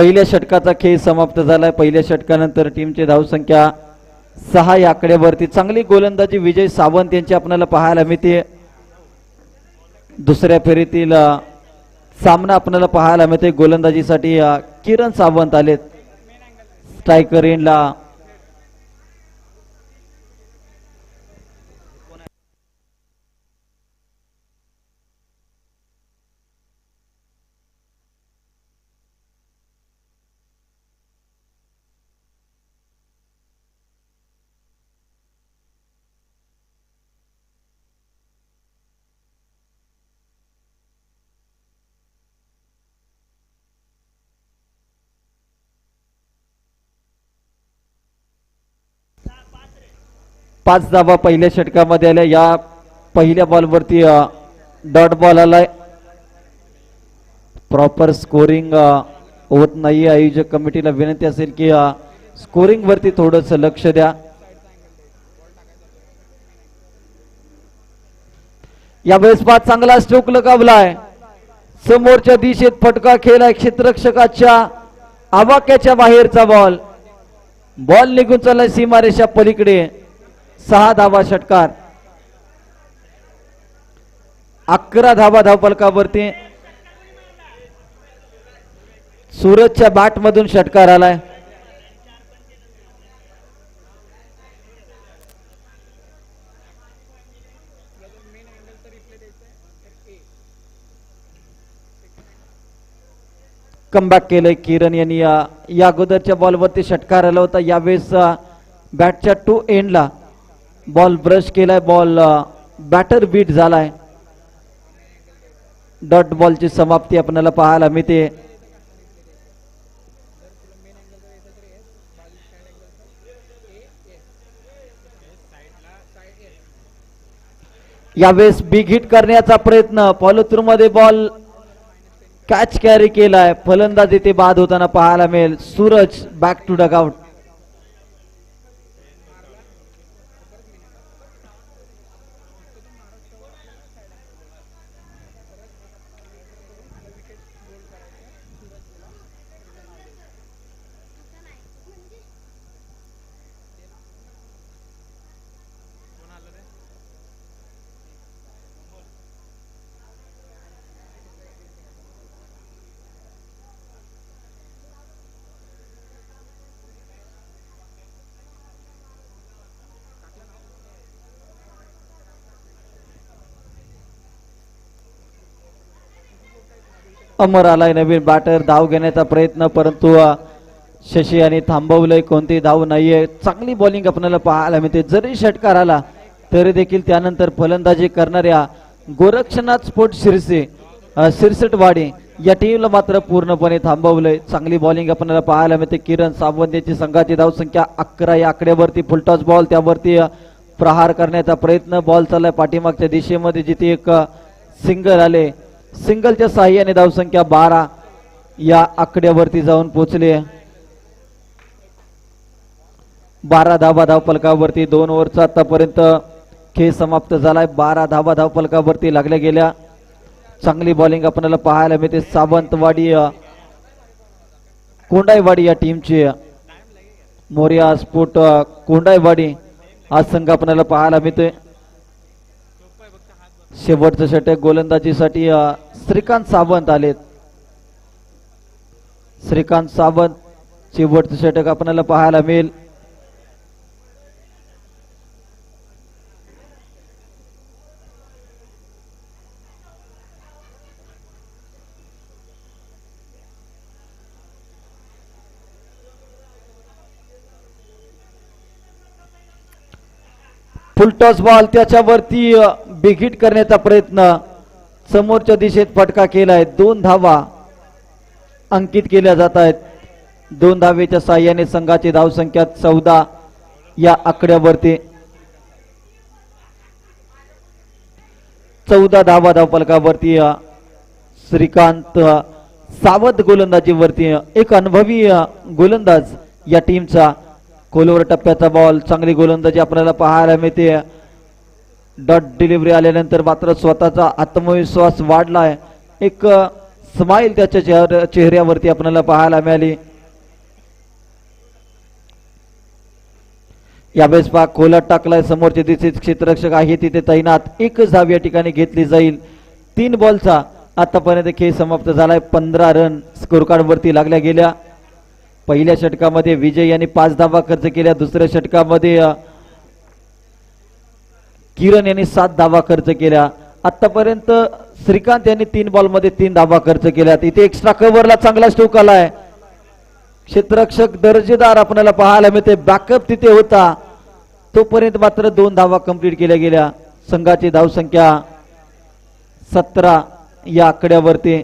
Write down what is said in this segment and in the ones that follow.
पहिल्या षटकाचा खेळ समाप्त झालाय. पहिल्या षटकानंतर टीमची धावसंख्या सहा या आकड्यावरती. चांगली गोलंदाजी विजय सावंत यांची आपल्याला पाहायला मिळते. दुसऱ्या फेरीतील सामना आपल्याला पाहायला मिळते. गोलंदाजीसाठी किरण सावंत आलेत. स्ट्रायकर एंडला पाच धावा पहिल्या षटकामध्ये आल्या. या पहिल्या बॉलवरती डॉट बॉल आलाय. प्रॉपर स्कोरिंग होत नाही आयोजक कमिटीला विनंती असेल की स्कोरिंग वरती थोडस लक्ष द्या. यावेळेस पाच चांगला स्ट्रोक लगावलाय. समोरच्या दिशेत फटका खेळलाय क्षेत्ररक्षकाच्या आवाक्याच्या बाहेरचा बॉल बॉल निघून चाललाय सीमारेषा पलीकडे. सहा धावा षटकार. अकरा धावा धावपलकावरती. सूरजच्या बॅट मधून षटकार आलाय. कमबॅक केलंय किरण यांनी या या अगोदरच्या बॉलवरती षटकार आला होता. यावेळेस बॅटच्या टू एंडला बॉल ब्रश केलाय बॉल बॅटर बीट झालाय. डॉट बॉलची समाप्ती आपल्याला पाहायला मिळते. यावेळेस बिग हिट करण्याचा प्रयत्न. फॉलो मध्ये बॉल कॅच कॅरी केलाय. फलंदाज इथे बाद होताना पाहायला मिळेल. Suraj back to dugout Amar आलाय नवीन बॅटर धाव घेण्याचा प्रयत्न परंतु शशी यांनी थांबवलंय कोणती धाव नाहीये. चांगली बॉलिंग आपल्याला पाहायला मिळते. जरी षटकार आला तरी देखील त्यानंतर फलंदाजी करणाऱ्या गोरक्षनाथ स्पोर्ट शिरसे शिरसटवाडी या टीमला मात्र पूर्णपणे थांबवलंय. चांगली बॉलिंग आपल्याला पाहायला मिळते. किरण सावंत यांची संघाची धावसंख्या अकरा या आकड्यावरती. फुलटॉस बॉल त्यावरती प्रहार करण्याचा प्रयत्न. बॉल चाललाय पाठीमागच्या दिशेमध्ये. जिथे एक सिंगल आले. सिंगलच्या साह्याने धावसंख्या बारा या आकड्यावरती जाऊन पोचले बारा धाबा धावपलकावरती दोन ओव्हरचा आतापर्यंत खेळ समाप्त झालाय. बारा धाबा धावपलकावरती लागल्या गेल्या. चांगली बॉलिंग आपल्याला पाहायला मिळते. सावंतवाडी कोंडाईवाडी या टीमची मोर्या स्फोट कोंडाईवाडी हा संघ आपल्याला पाहायला मिळतोय. शेवटचं षटक गोलंदाजीसाठी श्रीकांत सावंत आलेत. श्रीकांत सावंत शेवटचं षटक आपल्याला पाहायला मिळेल. फुलटॉस बॉल त्याच्यावरती बिघिट करण्याचा प्रयत्न समोरच्या दिशेत फटका केलाय. दोन धावा अंकित केल्या जात आहेत. दोन धावेच्या साह्याने संघाची धावसंख्या चौदा या आकड्यावरती. चौदा धावा धावपलकावरती श्रीकांत सावध गोलंदाजीवरती एक अनुभवी गोलंदाज या टीमचा खोलवर टप्प्याचा बॉल चांगली गोलंदाजी आपल्याला पाहायला मिळते. डॉट डिलिव्हरी आल्यानंतर मात्र स्वतःचा आत्मविश्वास वाढला आहे एक स्माईल त्याच्या चेहऱ्या- चेहऱ्यावरती आपल्याला पाहायला मिळाली. यावेळेस पहा कोलाट टाकलाय समोरचे दिसे क्षेत्ररक्षक आहे तिथे तैनात. एकच धाव या ठिकाणी घेतली जाईल. तीन बॉलचा आतापर्यंत खेळ समाप्त झालाय. पंधरा रन स्कोर कार्ड वरती लागल्या गेल्या. पहिल्या षटकामध्ये विजय यांनी पाच धावा खर्च केल्या. दुसऱ्या षटकामध्ये किरण यांनी सात धावा खर्च केल्या. आतापर्यंत श्रीकांत यांनी तीन बॉलमध्ये तीन धावा खर्च केल्या इथे एक्स्ट्रा कव्हरला चांगला स्टोक आलाय. क्षेत्ररक्षक दर्जेदार आपल्याला पाहायला मिळते बॅकअप तिथे होता. तोपर्यंत मात्र दोन धावा कंप्लीट केल्या गेल्या. संघाची धावसंख्या सतरा या आकड्यावरती.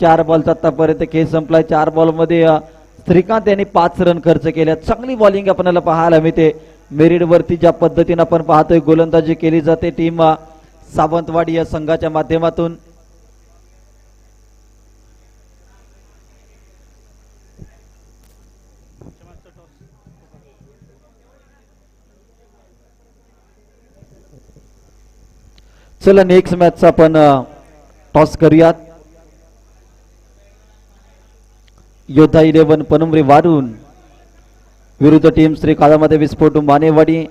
चार बॉलचा आतापर्यंत खेळ संपलाय. चार बॉलमध्ये श्रीकांत यांनी पाच रन खर्च केल्या. चांगली बॉलिंग आपल्याला पाहायला मिळते. मेरिट वरती ज्या पद्धतीने आपण पाहतोय गोलंदाजी केली जाते टीम सावंतवाडी या संघाच्या माध्यमातून. चला नेक्स्ट मॅच आपण टॉस करूयात. योद्धा इलेव्हन पनुमरी वाढून विरुद्ध टीम श्री काळामध्ये विस्फोट मानेवाडी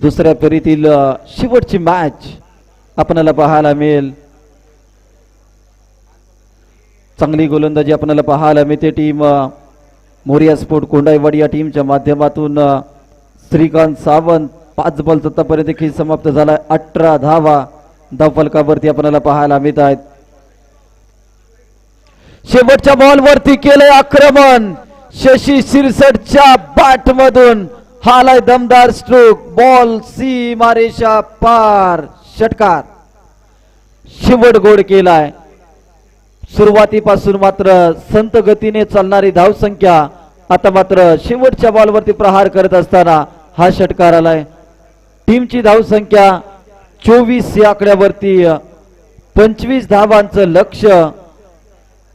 दुसऱ्या फेरीतील शेवटची मॅच आपल्याला पाहायला मिळेल. चांगली गोलंदाजी आपल्याला पाहायला मिळते. टीम मोरिया स्पोर्ट कोंडाईवाडी या टीमच्या माध्यमातून श्रीकांत सावंत पाच बॉल सत्तापर्यंत खेळ समाप्त झाला. अठरा धावा धावफलकावरती आपल्याला पाहायला मिळत आहेत शेवटच्या बॉल वरती केलंय आक्रमण. शशी शिरसटच्या बॅट मधून हालाय दमदार स्ट्रोक बॉल सी मारेशा पार षटकार. शेवट गोड केलाय. सुरुवातीपासून मात्र संत गतीने चालणारी धावसंख्या आता मात्र शेवटच्या बॉलवरती प्रहार करत असताना हा षटकार आलाय. टीमची धावसंख्या चोवीस या आकड्यावरती पंचवीस धावांचं लक्ष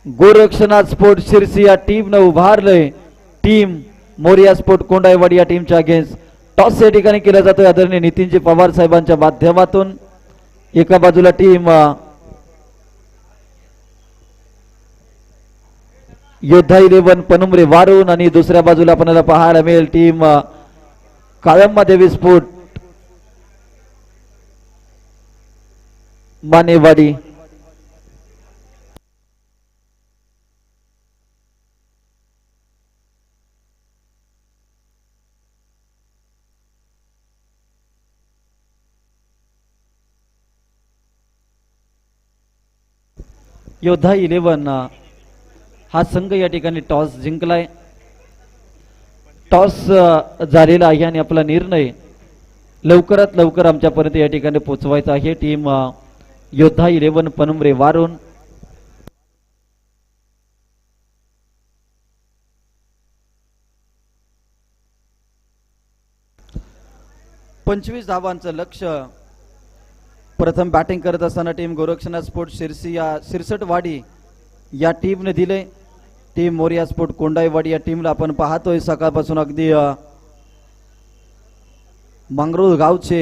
गोरक्षणा स्पोर्ट शिरसी या टीमनं उभारलंय. टीम मोरिया स्पोर्ट कोंडाईवाडी या टीमच्या अगेन्स्ट टॉस या ठिकाणी केला जातोय. आदरणीय नितीनजी पवार साहेबांच्या माध्यमातून एका बाजूला टीम योद्धा इलेव्हन पनुमरे वारून आणि दुसऱ्या बाजूला आपल्याला पाहायला मिळेल टीम काळंबा देवी स्पोर्ट मानेवाडी. योद्धा इलेवन हा संघ या ठिकाणी टॉस जिंकलाय. टॉस झालेला आहे आणि आपला निर्णय लवकरात लवकर आमच्यापर्यंत या ठिकाणी पोचवायचा आहे. टीम योद्धा इलेवन पनमरे वारून. पंचवीस धावांचं लक्ष प्रथम बॅटिंग करत असताना टीम गोरक्षनाथ स्पोर्ट शिरसी या सिरसटवाडी या टीमने दिले. टीम मोरिया स्पोर्ट कोंडाईवाडी या टीमला आपण पाहतोय. सकाळपासून अगदी मंगरूळ गावचे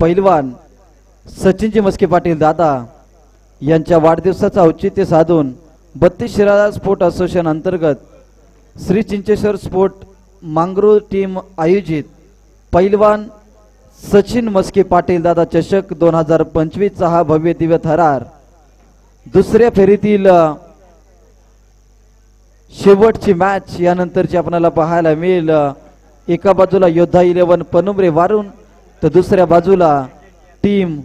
पैलवान सचिनजी मस्के पाटील दादा यांच्या वाढदिवसाचं औचित्य साधून बत्तीस शिराळा स्पोर्ट असोसिएशन अंतर्गत श्री चिंचेश्वर स्पोर्ट मांगरूळ टीम आयोजित. पैलवान सचिन मस्के पाटील दादा चषक दोन हजार पंचवीसचा हा भव्य दिव्य थरार. दुसऱ्या फेरीतील शेवटची मॅच यानंतरची आपल्याला पाहायला मिळेल. एका बाजूला योद्धा इलेव्हन पनुमरे वारून तर दुसऱ्या बाजूला टीम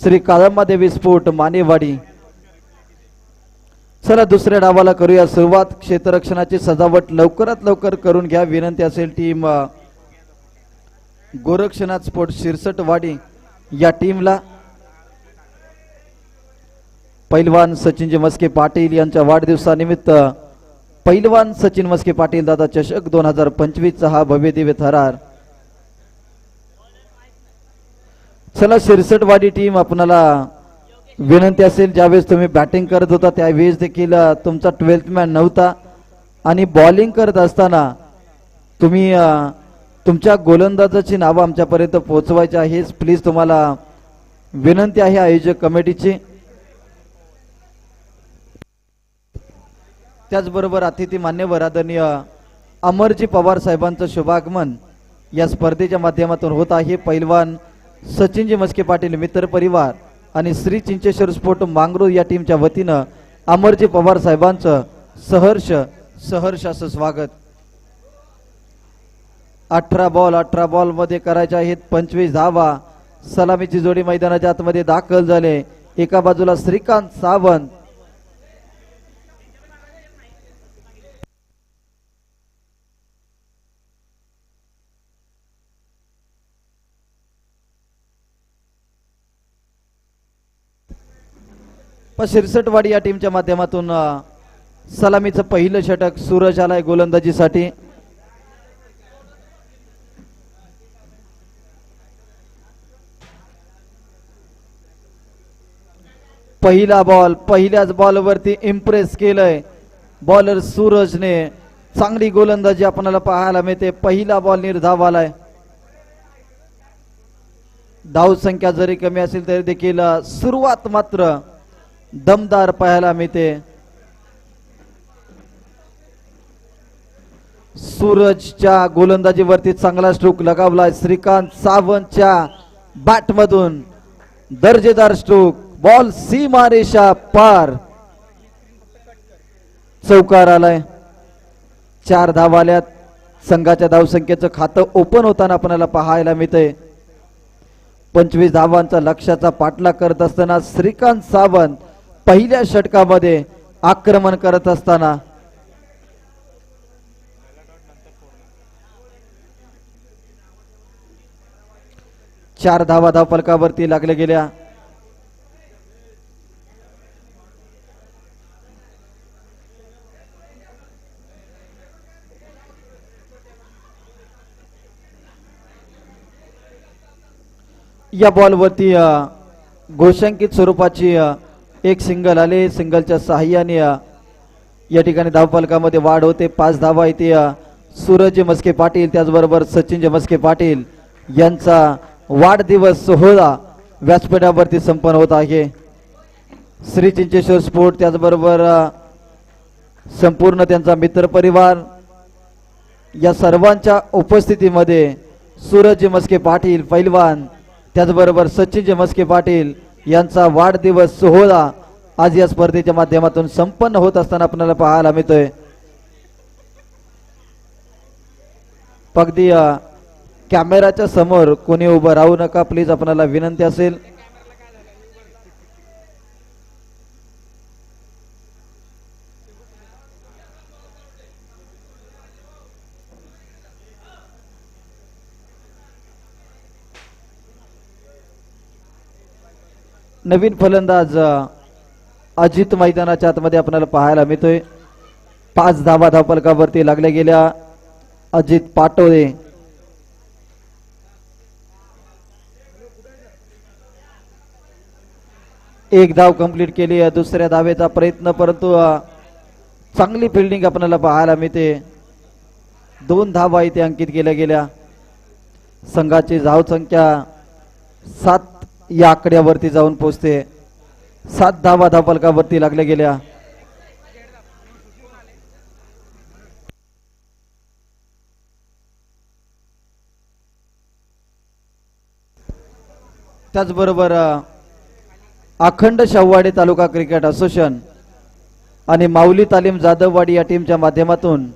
श्री कादंबादेवी स्पोर्ट मानेवाडी. चला दुसऱ्या डावाला करूया सुरुवात. क्षेत्ररक्षणाची सजावट लवकरात लवकर करून घ्या. विनंती असेल टीम गोरक्षनाथ स्पोर्ट शिरसटवाडी या टीमला. पैलवान सचिनजी मस्के पाटील यांच्या वाढदिवसानिमित्त पैलवान सचिन मस्के पाटील दादा चषक दोन हजार पंचवीसचा हा भव्य दिव्य थरार. चला शिरसटवाडी टीम आपणाला विनंती असेल ज्यावेळेस तुम्ही बॅटिंग करत होता त्यावेळेस देखील तुमचा ट्वेल्थ मॅन नव्हता. आणि बॉलिंग करत असताना तुम्ही तुमच्या गोलंदाजाची नावं आमच्यापर्यंत पोहोचवायची आहेच प्लीज तुम्हाला विनंती आहे आयोजक कमिटीची. त्याचबरोबर अतिथी मान्यवर आदरणीय अमरजी पवार साहेबांचं शुभागमन या स्पर्धेच्या माध्यमातून होत आहे. पैलवान सचिनजी मस्के पाटील मित्र परिवार आणि श्री चिंचेश्वर स्फोट मांगरूळ या टीमच्या वतीनं अमरजी पवार साहेबांचं सहर्ष सहर्षाचं स्वागत स्वागत. अठरा बॉल अठरा बॉलमध्ये करायचे आहेत. पंचवीस धावा. सलामीची जोडी मैदानाच्या आतमध्ये दाखल झाले. एका बाजूला श्रीकांत सावंत. शिरसटवाडी या टीमच्या माध्यमातून सलामीचं पहिलं षटक सूरज आलाय गोलंदाजीसाठी. पहिला बॉल पहिल्याच बॉलवरती इम्प्रेस केलंय. बॉलर सूरजने चांगली गोलंदाजी आपल्याला पाहायला मिळते. पहिला बॉल निर्धाव आलाय धाव संख्या जरी कमी असेल तरी देखील सुरुवात मात्र दमदार पाहायला मिळते. सूरजच्या गोलंदाजीवरती चांगला स्ट्रोक लगावलाय. श्रीकांत सावंतच्या बॅटमधून दर्जेदार स्ट्रोक बॉल सीमारेषा पार. चौकार आलाय. चार धावाल्यात संघाच्या धावसंख्येचं खातं ओपन होताना आपल्याला पाहायला मिळतंय. पंचवीस धावांचा लक्ष्याचा पाठलाग करत असताना श्रीकांत सावंत पहिल्या षटकामध्ये आक्रमण करत असताना. चार धावा धावपलकावरती लागल्या गेल्या. या बॉलवरती घोषांकित स्वरूपाची एक सिंगल आले. सिंगलच्या सहाय्याने या ठिकाणी धावपालकामध्ये वाढ होते. पाच धावा येते सूरज मस्के पाटील त्याचबरोबर सचिन मस्के पाटील यांचा वाढदिवस सोहळा व्यासपीठावरती संपन्न होत आहे. श्री चिंचेश्वर स्पोर्ट त्याचबरोबर संपूर्ण त्यांचा मित्रपरिवार. या सर्वांच्या उपस्थितीमध्ये सूरज मस्के पाटील पैलवान त्याचबरोबर सचिन मस्के पाटील यांचा वाढदिवस सोहळा आज या स्पर्धेच्या माध्यमातून संपन्न होत असताना आपल्याला पाहायला मिळतोय. अगदी कॅमेराच्या समोर कोणी उभं राहू नका प्लीज आपल्याला विनंती असेल. नवीन फलंदाज अजित मैदानाच्या आतमध्ये आपल्याला पाहायला मिळतोय. पाच धावा धावपलकावरती लागल्या गेल्या. अजित पाटोळे. एक धाव कंप्लीट केली आहे दुसऱ्या धावेचा प्रयत्न परंतु चांगली फिल्डिंग आपल्याला पाहायला मिळते. दोन धावा इथे अंकित केल्या गेल्या. संघाची धावसंख्या सात या आकड्यावरती जाऊन पोहोचते सात धावा धापलकावरती लागल्या गेल्या. त्याचबरोबर अखंड शव्वाडी तालुका क्रिकेट असोसिएशन आणि माऊली तालीम जाधववाडी या टीमच्या माध्यमातून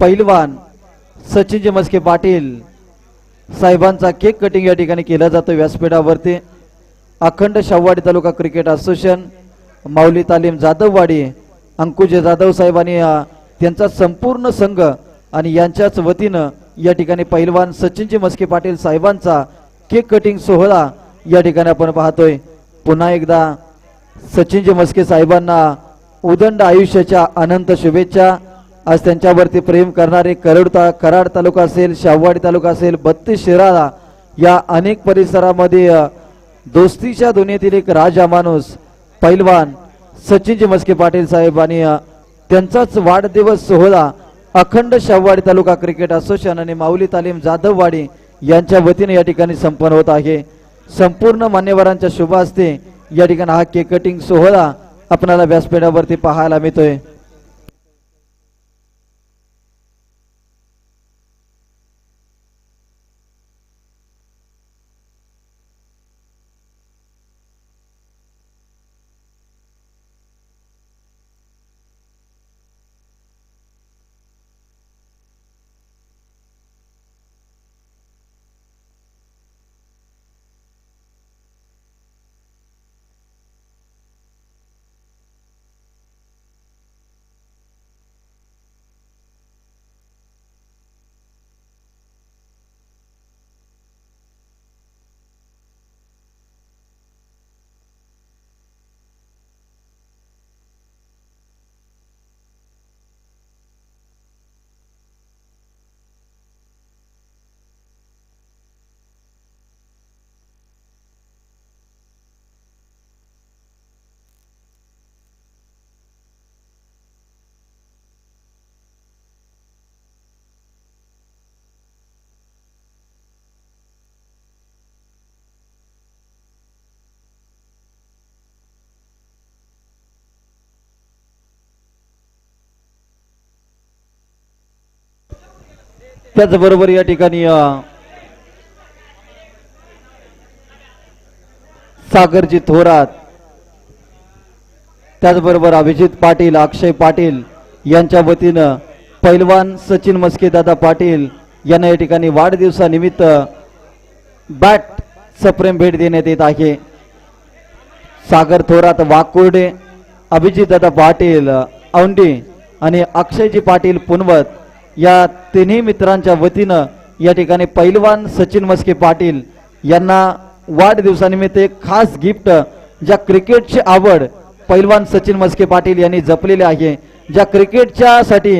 पैलवान सचिनजी मस्के पाटील साहेबांचा केक कटिंग या ठिकाणी केला जातो. व्यासपीठावरती अखंड शाहवाडी तालुका क्रिकेट असोसिएशन माऊली तालीम जाधववाडी अंकुश जाधव साहेबांनी त्यांचा संपूर्ण संघ आणि यांच्याच वतीनं या ठिकाणी पैलवान सचिनजी मस्के पाटील साहेबांचा केक कटिंग सोहळा या ठिकाणी आपण पाहतोय. पुन्हा एकदा सचिनजी मस्के साहेबांना उदंड आयुष्याच्या अनंत शुभेच्छा. आज त्यांच्यावरती प्रेम करणारे करड ता कराड तालुका असेल शाहवाडी तालुका असेल बत्तीस शिराळा या अनेक परिसरामध्ये दोस्तीच्या दुनियेतील एक राजा माणूस पैलवान सचिनजी मस्के पाटील साहेब आणि त्यांचाच वाढदिवस सोहळा अखंड शाहवाडी तालुका क्रिकेट असोसिएशन आणि माऊली तालीम जाधववाडी यांच्या वतीने या ठिकाणी संपन्न होत आहे. संपूर्ण मान्यवरांच्या शुभ या ठिकाणी हा केक कटिंग सोहळा आपणाला व्यासपीठावरती पाहायला मिळतोय. त्याचबरोबर या ठिकाणी सागरजी थोरात त्याचबरोबर अभिजित पाटील अक्षय पाटील यांच्या वतीनं पैलवान सचिन मस्के दादा पाटील यांना या ठिकाणी वाढदिवसानिमित्त बॅट सप्रेम भेट देण्यात येत आहे. सागर थोरात वाकुर्डे अभिजित दादा पाटील औंडी आणि अक्षयजी पाटील पुनवत या तिन्ही मित्रांच्या वतीनं या ठिकाणी पैलवान सचिन मस्के पाटील यांना वाढदिवसानिमित्त एक खास गिफ्ट ज्या क्रिकेटची आवड पैलवान सचिन मस्के पाटील यांनी जपलेली आहे ज्या क्रिकेटच्या साठी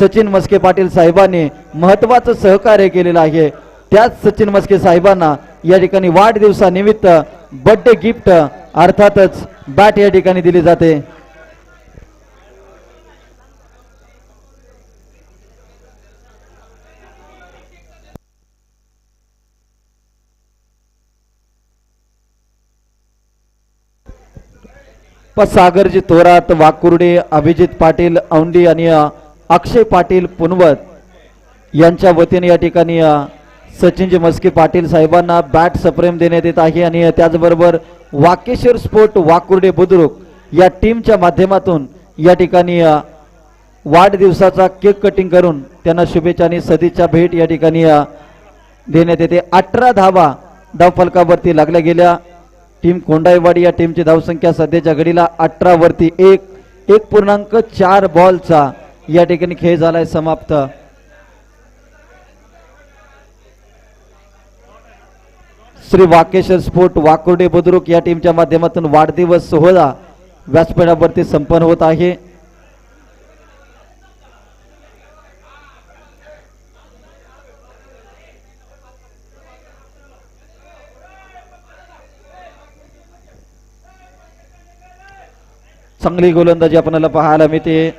सचिन मस्के पाटील साहेबांनी महत्वाचं सहकार्य केलेलं आहे त्याच सचिन मस्के साहेबांना या ठिकाणी वाढदिवसानिमित्त बर्थडे गिफ्ट अर्थातच बॅट या ठिकाणी दिली जाते. प सागरजी थोरात वाकुर्डे अभिजित पाटील औंडी आणि अक्षय पाटील पुनवत यांच्या वतीने या ठिकाणी सचिनजी मस्के पाटील साहेबांना बॅट सप्रेम देण्यात येत आहे आणि त्याचबरोबर वाकेश्वर स्पोर्ट वाकुर्डे बुद्रुक या टीमच्या माध्यमातून या ठिकाणी वाढदिवसाचा केक कटिंग करून त्यांना शुभेच्छा आणि सदिच्छा भेट या ठिकाणी देण्यात येते. अठरा धावा धावफलकावरती लागल्या गेल्या. टीम कोंडाईवाडी या टीमची धावसंख्या सध्याच्या घडीला अठरा वरती एक एक पूर्णांक चार बॉलचा या ठिकाणी खेळ झालाय समाप्त. श्री वाकेश्वर स्पोर्ट वाकुर्डे बुद्रुक या टीमच्या माध्यमातून वाढदिवस सोहळा व्यासपीठावरती संपन्न होत आहे. चांगली गोलंदाजी आपल्याला पाहायला मिळते.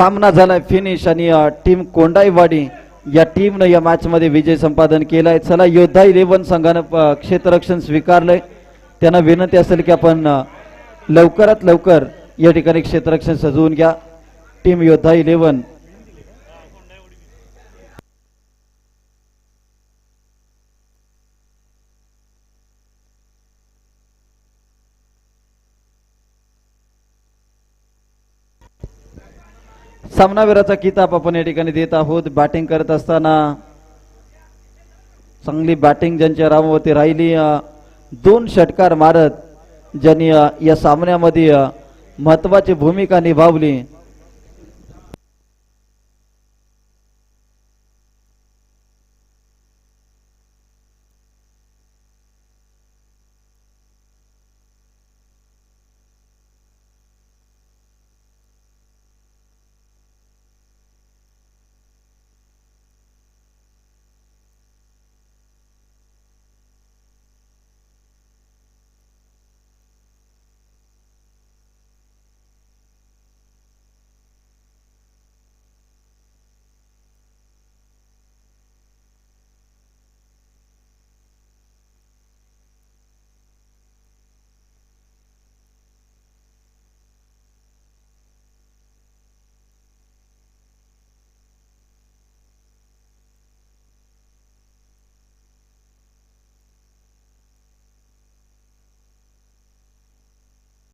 सामना झालाय फिनिश आणि टीम कोंडाईवाडी या टीमनं या मॅच मध्ये विजय संपादन केलाय. चला योद्धा इलेव्हन संघानं क्षेत्ररक्षण स्वीकारलंय. त्यांना विनंती असेल की आपण लवकरात लवकर या ठिकाणी क्षेत्ररक्षण सजवून घ्या. टीम योद्धा इलेव्हन सामनावीराचा किताब आपण या ठिकाणी देत आहोत. बॅटिंग करत असताना चांगली बॅटिंग ज्यांच्या रामावरती राहिली दोन षटकार मारत ज्यांनी या सामन्यामध्ये महत्वाची भूमिका निभावली.